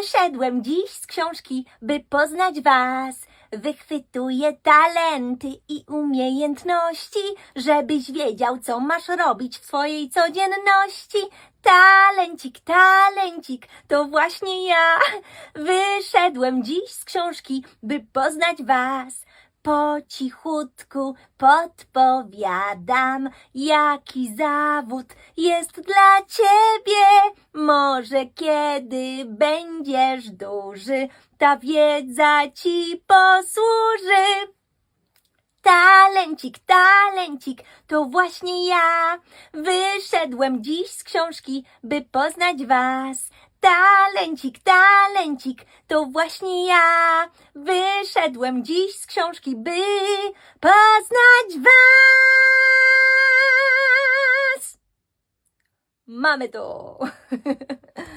Wyszedłem dziś z książki, by poznać was. Wychwytuję talenty i umiejętności, żebyś wiedział, co masz robić w swojej codzienności. Talencik, talencik, to właśnie ja. Wyszedłem dziś z książki, by poznać was. Po cichutku podpowiadam, jaki zawód jest dla ciebie. Może kiedy będziesz duży, ta wiedza ci posłuży. Talencik, talencik, to właśnie ja. Wyszedłem dziś z książki, by poznać was. Talencik, talencik, to właśnie ja. Wyszedłem dziś z książki, by poznać was. Mamy to.